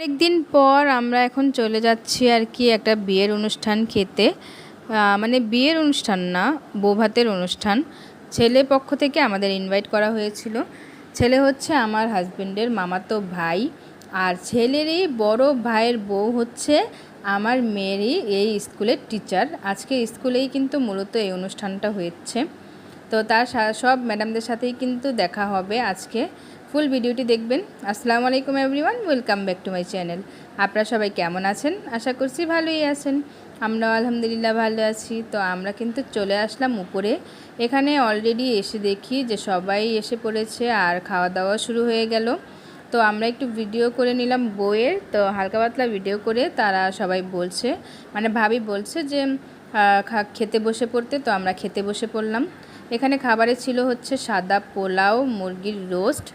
অনেকদিন পর আমরা এখন চলে যাচ্ছি আর কি একটা বিয়ের অনুষ্ঠান খেতে। মানে বিয়ের অনুষ্ঠান না, বৌভাতের অনুষ্ঠান। ছেলে পক্ষ থেকে আমাদের ইনভাইট করা হয়েছিল। ছেলে হচ্ছে আমার হাজবেন্ডের মামাতো ভাই। আর ছেলেরই বড় ভাইয়ের বউ হচ্ছে আমার মেয়েরই এই স্কুলের টিচার আজকে স্কুলেই কিন্তু মূলত এই অনুষ্ঠানটা হয়েছে। তো তার সব ম্যাডামদের সাথেই কিন্তু দেখা হবে আজকে। ফুল ভিডিওটি দেখবেন। আসসালামু আলাইকুম everyone, welcome back to my channel. আপনারা সবাই কেমন আছেন? আশা করছি ভালোই আছেন। আমরাও আলহামদুলিল্লাহ ভালো আছি। তো আমরা কিন্তু চলে আসলাম উপরে। এখানে অলরেডি এসে দেখি যে সবাই এসে পড়েছে আর খাওয়া দাওয়া শুরু হয়ে গেল। তো আমরা একটু ভিডিও করে নিলাম বইয়ের। তো হালকা পাতলা ভিডিও করে তারা সবাই বলছে। মানে ভাবি বলছে যে খেতে বসে পড়তে। তো আমরা খেতে বসে পড়লাম। এখানে খাবারে ছিল হচ্ছে সাদা পোলাও, মুরগির রোস্ট।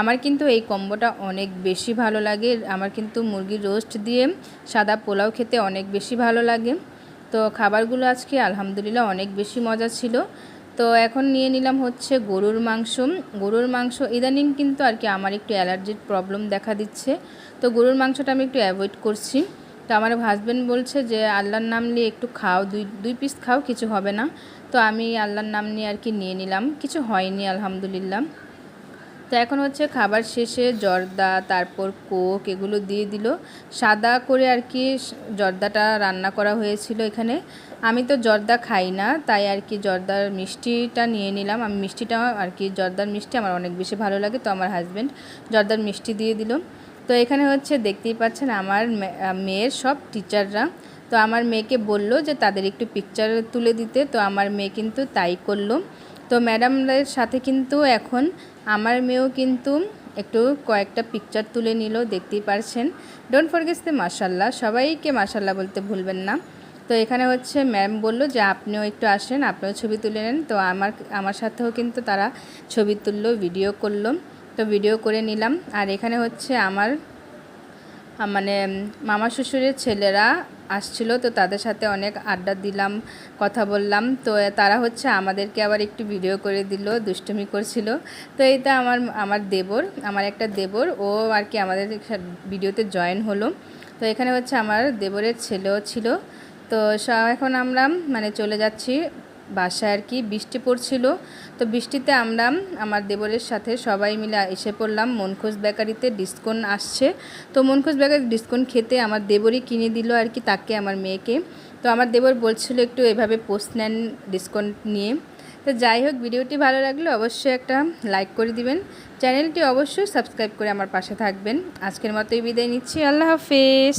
আমার কিন্তু এই কম্বোটা অনেক বেশি ভালো লাগে। আমার কিন্তু মুরগির রোস্ট দিয়ে সাদা পোলাও খেতে অনেক বেশি ভালো লাগে। তো খাবারগুলো আজকে আলহামদুলিল্লাহ অনেক বেশি মজা ছিল। তো এখন নিয়ে নিলাম হচ্ছে গরুর মাংস। গরুর মাংস ইদানিং কিন্তু আর কি আমার একটু অ্যালার্জির প্রবলেম দেখা দিচ্ছে। তো গরুর মাংসটা আমি একটু অ্যাভয়েড করছি। তো আমার হাজব্যান্ড বলছে যে, আল্লাহর নাম নিয়ে একটু খাও, দুই দুই পিস খাও, কিছু হবে না। তো আমি আল্লাহর নাম নিয়ে আর কি নিয়ে নিলাম, কিছু হয়নি, আলহামদুলিল্লাহ। তো এখন হচ্ছে খাবার শেষে জর্দা, তারপর কোক এগুলো দিয়ে দিল। সাদা করে আর কি জর্দাটা রান্না করা হয়েছিল এখানে। আমি তো জর্দা খাই না, তাই আর কি জর্দার মিষ্টিটা নিয়ে নিলাম। আমি মিষ্টিটা আর কি, জর্দার মিষ্টি আমার অনেক বেশি ভালো লাগে, তো আমার হাজব্যান্ড জর্দার মিষ্টি দিয়ে দিল। তো এখানে হচ্ছে দেখতেই পাচ্ছেন আমার মেয়ের সব টিচাররা তো আমার মেয়েকে বলল যে তাদের একটু পিকচার তুলে দিতে, তো আমার মেয়ে কিন্তু তাই করল। তো ম্যাডামদের সাথে কিন্তু এখন আমার মেয়েও কিন্তু একটু কয়েকটা পিকচার তুলে নিল, দেখতেই পারছেন। ডোন্ট ফরগেস দ্য মাসাল্লাহ সবাইকে মাসাল্লাহ বলতে ভুলবেন না। তো এখানে হচ্ছে ম্যাম বলল যে আপনিও একটু আসেন, আপনিও ছবি তুলে নেন। তো আমার আমার সাথেও কিন্তু তারা ছবি তুললো ভিডিও করল। তো ভিডিও করে নিলাম। আর এখানে হচ্ছে আমার মানে মামা শ্বশুরের ছেলেরা আসছিল, তো তাদের সাথে অনেক আড্ডা দিলাম, কথা বললাম। তো তারা হচ্ছে আমাদেরকে আবার একটু ভিডিও করে দিল, দুষ্টুমি করছিল। তো এইটা আমার আমার দেবর, আমার একটা দেবর, ও আর কি আমাদের ভিডিওতে জয়েন হলো। তো এখানে হচ্ছে আমার দেবরের ছেলেও ছিল। তো এখন আমরা মানে চলে যাচ্ছি। বাসায় আর কি বৃষ্টি পড়ছিল। তো বৃষ্টিতে আমরা আমার দেবরের সাথে সবাই মিলে এসে পড়লাম। মনখোজ বেকারিতে ডিসকাউন্ট আসছে। তো মনখোজ বেকারি ডিসকাউন্ট খেতে আমার দেবরই কিনে দিল আর কি তাকে, আমার মেয়েকে। তো আমার দেবর বলছিল একটু এভাবে পোস্ট নেন ডিসকাউন্ট নিয়ে। তো যাই হোক, ভিডিওটি ভালো লাগলে অবশ্যই একটা লাইক করে দিবেন। চ্যানেলটি অবশ্যই সাবস্ক্রাইব করে আমার পাশে থাকবেন। আজকের মতোই বিদায় নিচ্ছি। আল্লাহ হাফেজ।